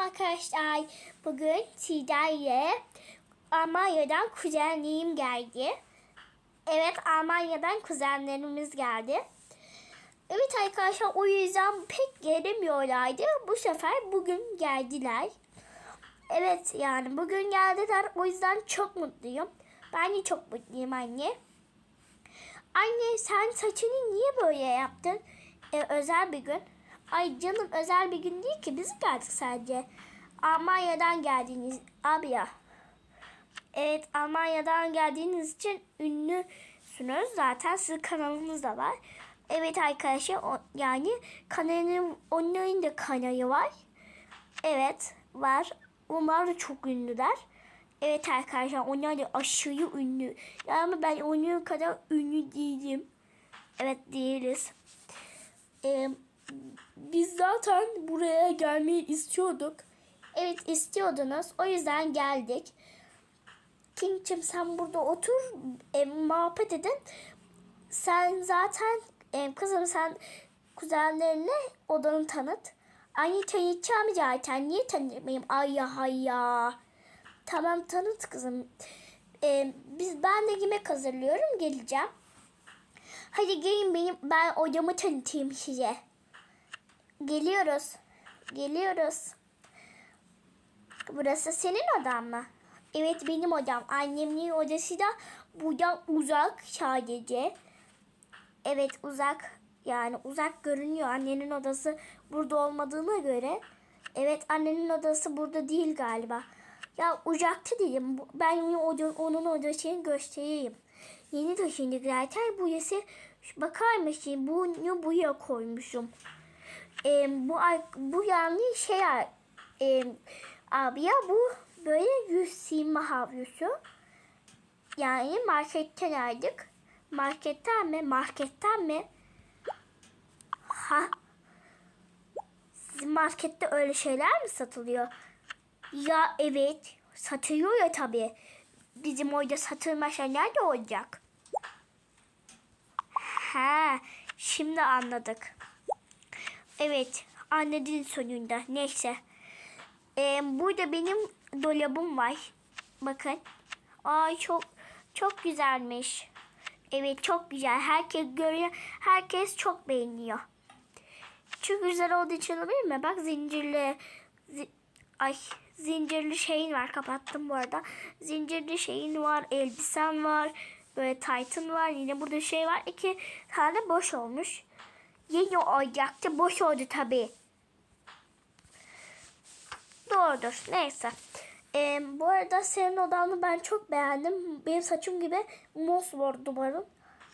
arkadaşlar. Bugün sizlerle Almanya'dan kuzenliğim geldi. Evet Almanya'dan kuzenlerimiz geldi. Evet arkadaşlar o yüzden pek gelemiyorlardı. Bu sefer bugün geldiler. Evet yani bugün geldiler. O yüzden çok mutluyum. Ben de çok mutluyum anne. Anne sen saçını niye böyle yaptın? E, özel bir gün. Ay canım özel bir gün değil ki. Biz geldik sadece. Almanya'dan geldiniz abi ya. Evet Almanya'dan geldiğiniz için ünlüsünüz. Zaten sizin kanalınız da var. Evet arkadaşlar o- yani kanalın onların da kanalı var. Evet var. Onlar da çok ünlüler. Evet arkadaşlar onlar da aşırı ünlü. Ama ben onların kadar ünlü değilim. Evet değiliz. Ee, biz zaten buraya gelmeyi istiyorduk. Evet istiyordunuz. O yüzden geldik. King'cim sen burada otur. E, muhabbet edin. Sen zaten e, kızım sen kuzenlerine odanı tanıt. Anne tanıtacağım zaten. Niye tanıtmayayım? Ay ya hay ya. Tamam tanıt kızım. E, biz ben de yemek hazırlıyorum. Geleceğim. Hadi gelin benim ben odamı tanıtayım size. Geliyoruz. Geliyoruz. Burası senin odan mı? Evet benim odam. Annemin odası da buradan uzak sadece. Evet uzak. Yani uzak görünüyor. Annenin odası burada olmadığına göre. Evet annenin odası burada değil galiba. Ya uzakta değilim. Bu- Ben onun, onun odasını göstereyim. Yeni taşındık zaten. Bu yası bakar mısın? Bunu buraya koymuşum. Ee, bu bu yani şey e, abi ya bu böyle yüz silme havlusu. Yani marketten aldık. Marketten mi? Marketten mi? Ha? Sizin markette öyle şeyler mi satılıyor? Ya evet. Satılıyor ya tabii. Bizim orada satılma şeyler de olacak. Ha, şimdi anladık. Evet, anladın sonunda. Neyse. Ee, burada benim dolabım var. Bakın. Ay çok çok güzelmiş. Evet çok güzel. Herkes görüyor. Herkes çok beğeniyor. Çok güzel olduğu için olabilir mi? Bak zincirli zi- ay zincirli şeyin var. Kapattım bu arada. Zincirli şeyin var. Elbisen var. Böyle taytın var. Yine burada şey var. İki tane boş olmuş. Yeni olacaktı. Boş oldu tabii. Doğrudur. Neyse. Ee, bu arada senin odanı ben çok beğendim. Benim saçım gibi mosmor duvarım.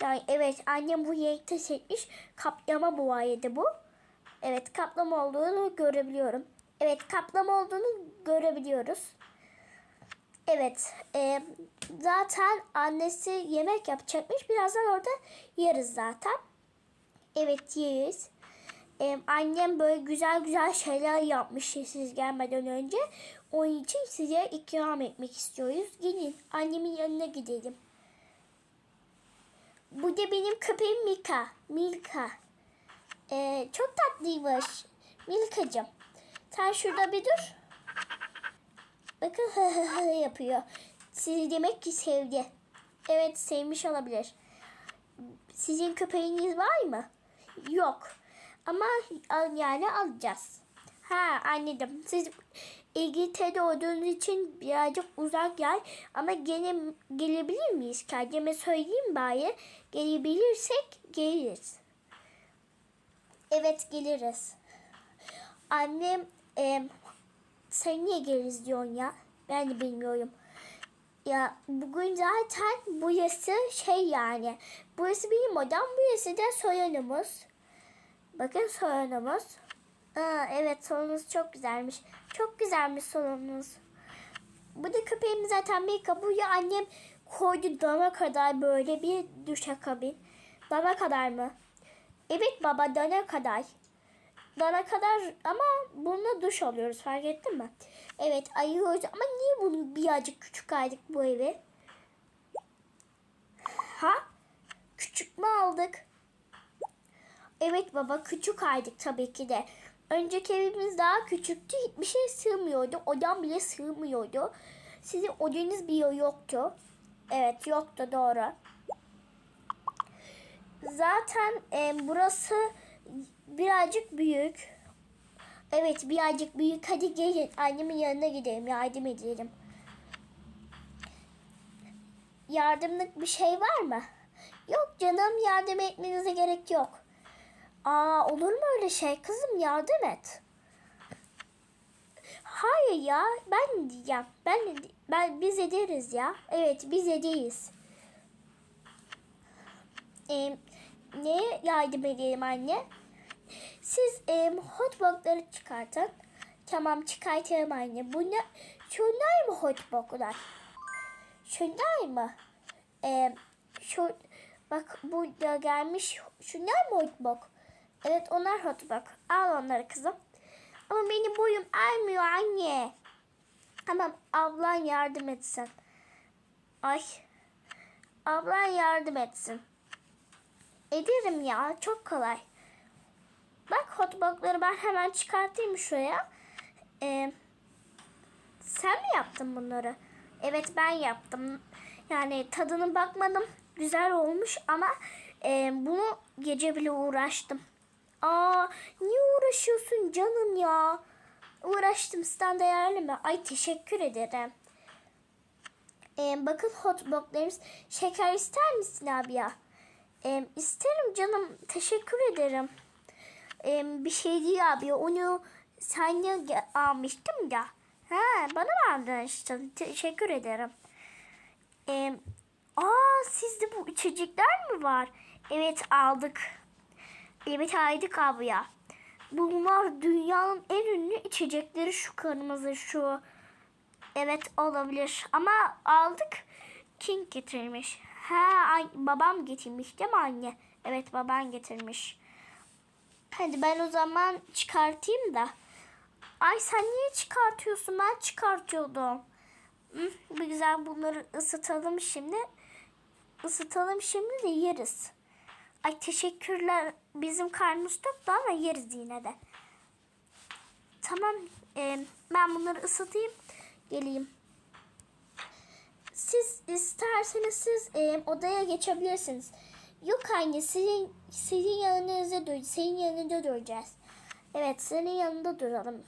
Yani evet annem bu renkte seçmiş. Kaplama boyaydı bu. Evet kaplama olduğunu görebiliyorum. Evet kaplama olduğunu görebiliyoruz. Evet. e, zaten annesi yemek yapacakmış. Birazdan orada yeriz zaten. Evet yeriz. Ee, annem böyle güzel güzel şeyler yapmış siz gelmeden önce. Onun için size ikram etmek istiyoruz. Gelin annemin yanına gidelim. Bu da benim köpeğim Mika. Milka. Ee, çok tatlıymış. Milkacığım. Sen şurada bir dur. Bakın yapıyor. Sizi demek ki sevdi. Evet sevmiş olabilir. Sizin köpeğiniz var mı? Yok. Ama yani alacağız. Ha anladım. Siz İngiltere'de olduğunuz için birazcık uzak yer ama gene gelebilir miyiz? Kendime söyleyeyim bari. Gelebilirsek geliriz. Evet geliriz. Annem e, sen niye geliriz diyorsun ya? Ben de bilmiyorum. Ya bugün zaten burası şey yani. Burası benim odam. Burası da salonumuz. Bakın salonumuz. Aa, evet salonunuz çok güzelmiş. Çok güzelmiş salonunuz. Bu da köpeğimiz zaten bir kabuğu annem koydu dana kadar böyle bir duşakabin. Dana kadar mı? Evet baba dana kadar. Dana kadar ama bununla duş alıyoruz fark ettin mi? Evet ayırıyoruz ama niye bunu birazcık küçük aldık bu evi? Ha? Küçük mü aldık? Evet baba küçük aydık tabii ki de. Önceki evimiz daha küçüktü. Hiçbir şey sığmıyordu. Odam bile sığmıyordu. Sizin odanız bile yoktu. Evet yoktu doğru. Zaten e, burası birazcık büyük. Evet birazcık büyük. Hadi gelin annemin yanına gidelim yardım edelim. Yardımlık bir şey var mı? Yok canım yardım etmenize gerek yok. Aa olur mu öyle şey kızım yardım et. Hayır ya ben diyeceğim. Ben ben biz ederiz ya. Evet biz edeyiz. Ee, neye yardım edelim anne? Siz e, hotdogları çıkartın. Tamam çıkartalım anne. Bunlar, şunlar mı hotdoglar? Şunlar mı? Ee, şu bak burada gelmiş. Şunlar mı hotdog? Evet onlar hotdog. Al onları kızım. Ama benim boyum almıyor anne. Tamam ablan yardım etsin. Ay. Ablan yardım etsin. Ederim ya çok kolay. Bak hotdogları ben hemen çıkartayım şuraya. Ee, sen mi yaptın bunları? Evet ben yaptım. Yani tadına bakmadım. Güzel olmuş ama e, bunu gece bile uğraştım. Aa niye uğraşıyorsun canım ya? Uğraştım stand mi? Ay teşekkür ederim. Ee, bakın hotdoglarımız. Şeker ister misin abi ya? Ee, isterim canım. Teşekkür ederim. Ee, bir şey değil abi. Onu sen almıştım da. Ha, bana mı işte? Teşekkür ederim. Ee, aa sizde bu içecekler mi var? Evet aldık. Evet aldık abi ya. Bunlar dünyanın en ünlü içecekleri şu kırmızı şu. Evet olabilir ama aldık. Kim getirmiş? Ha babam getirmiş değil mi anne? Evet baban getirmiş. Hadi ben o zaman çıkartayım da. Ay sen niye çıkartıyorsun? Ben çıkartıyordum. Bir güzel bunları ısıtalım şimdi. Isıtalım şimdi de yeriz. Ay teşekkürler. Bizim karnımız toktu ama yeriz yine de. Tamam. e, ben bunları ısıtayım. Geleyim. Siz isterseniz siz e, odaya geçebilirsiniz. Yok anne sizin, sizin yanınızda dur. Senin yanında duracağız. Evet senin yanında duralım.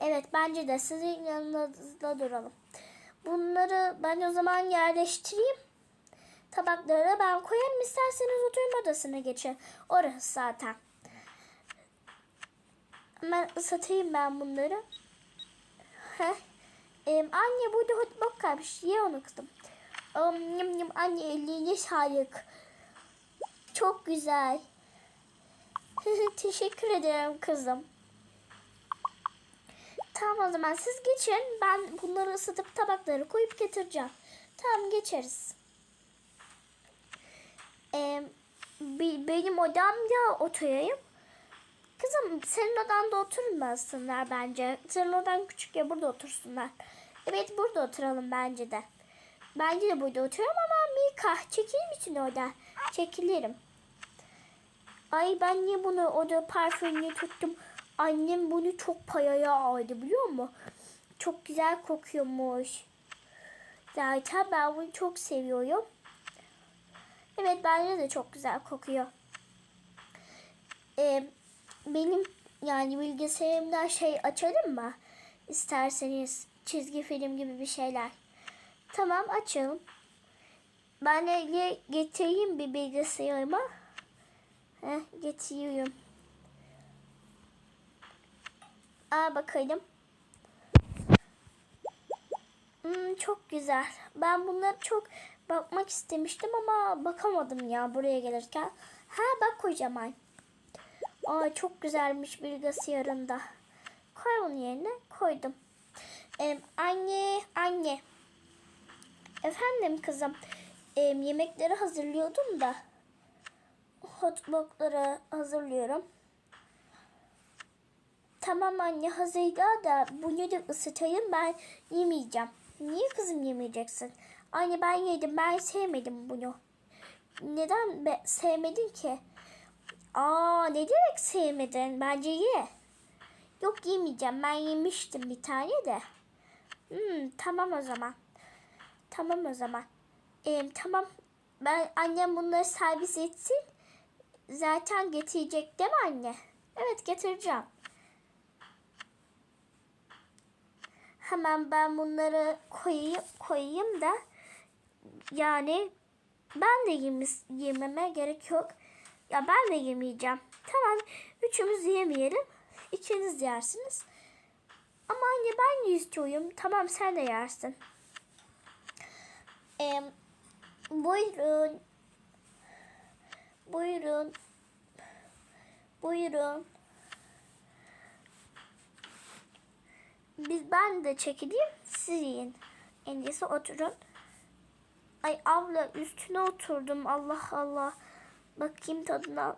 Evet bence de sizin yanınızda duralım. Bunları ben o zaman yerleştireyim. Tabakları ben koyarım. İsterseniz oturma odasına geçin. Orası zaten. Hemen ısıtayım ben bunları. Heh. Ee, anne burada hotdog kalmış. Ye onu kızım. Um, yum, yum, anne ellerine sağlık. Çok güzel. Teşekkür ederim kızım. Tamam o zaman siz geçin. Ben bunları ısıtıp tabakları koyup getireceğim. Tamam geçeriz. Bi- benim odamda oturayım. Kızım senin odanda oturmasınlar bence. Senin odan küçük ya burada otursunlar. Evet burada oturalım bence de. Bence de burada oturalım ama Mika çekilir misin orada? Çekilirim. Ay ben niye bunu oda parfümünü tuttum. Annem bunu çok payaya aldı biliyor musun? Çok güzel kokuyormuş. Zaten ben bunu çok seviyorum. Evet bence de çok güzel kokuyor. Ee, benim yani bilgisayarımdan şey açalım mı? İsterseniz çizgi film gibi bir şeyler. Tamam açalım. Ben de getireyim bir bilgisayarıma. Heh, getiriyorum. Aa bakalım. Hmm, çok güzel. Ben bunları çok bakmak istemiştim ama bakamadım ya buraya gelirken. Ha bak kocaman. Aa çok güzelmiş bilgisayarında. Koy onu yerine. Koydum. Ee, anne, anne. Efendim kızım. Ee, yemekleri hazırlıyordum da. Hotdogları hazırlıyorum. Tamam anne hazırla da bunu da ısıtayım ben yemeyeceğim. Niye kızım yemeyeceksin? Anne ben yedim ben sevmedim bunu. Neden be sevmedin ki? Aa ne demek sevmedin? Bence ye. Yok yemeyeceğim. Ben yemiştim bir tane de. Hmm, tamam o zaman. Tamam o zaman. Ee, tamam. Ben annem bunları servis etsin. Zaten getirecek değil mi anne? Evet getireceğim. Hemen ben bunları koyayım, koyayım da yani ben de yemis, yememe gerek yok. Ya ben de yemeyeceğim. Tamam üçümüz yemeyelim. İkiniz yersiniz. Ama anne ben istiyorum. Tamam sen de yersin. Ee, buyurun. Buyurun. Buyurun. Biz ben de çekileyim. Siz yiyin. En iyisi oturun. Ay abla üstüne oturdum. Allah Allah. Bakayım tadına.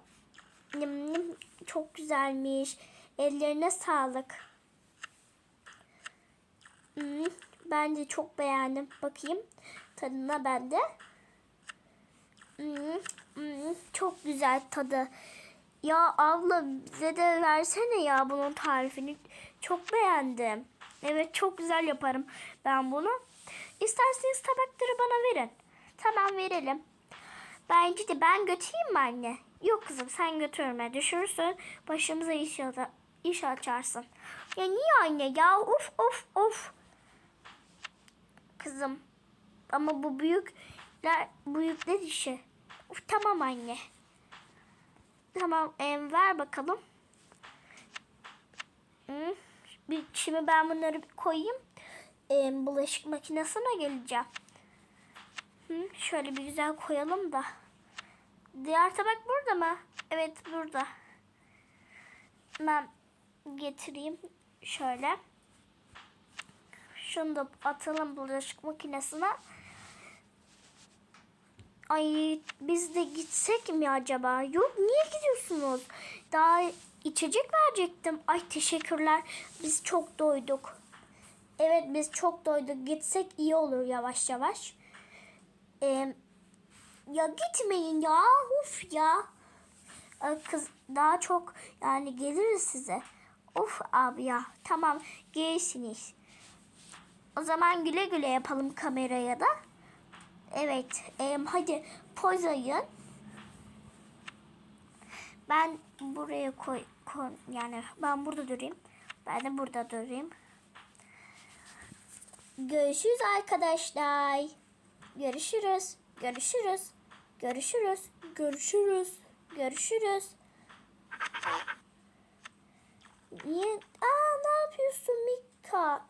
Nim, nim. Çok güzelmiş. Ellerine sağlık. Hmm, ben de çok beğendim. Bakayım tadına ben de. Hmm, hmm, çok güzel tadı. Ya abla bize de versene ya bunun tarifini. Çok beğendim. Evet çok güzel yaparım ben bunu. İsterseniz tabakları bana verin. Tamam verelim. Bence de ben götüreyim mi anne? Yok kızım sen götürme. Düşürürsün başımıza iş, iş açarsın. Ya niye anne ya? Of of of. Kızım ama bu büyükler büyükler işi. Of, tamam anne. Tamam em, ver bakalım. Bir, şimdi ben bunları koyayım. Em, bulaşık makinesine geleceğim. Hı, şöyle bir güzel koyalım da. Diğer tabak burada mı? Evet burada. Ben getireyim şöyle. Şunu da atalım bulaşık makinesine. Ay biz de gitsek mi acaba? Yok niye gidiyorsunuz? Daha içecek verecektim. Ay teşekkürler. Biz çok doyduk. Evet biz çok doyduk. Gitsek iyi olur yavaş yavaş. Ee, ya gitmeyin ya. Uf ya. Kız daha çok yani geliriz size. Of abi ya. Tamam gelirsiniz. O zaman güle güle yapalım kameraya da. Evet. em, hadi pozayın. Ben buraya koy, koy yani ben burada durayım. Ben de burada durayım. Görüşürüz arkadaşlar. Görüşürüz. Görüşürüz. Görüşürüz. Görüşürüz. Görüşürüz. Niye? Aa ne yapıyorsun Mika?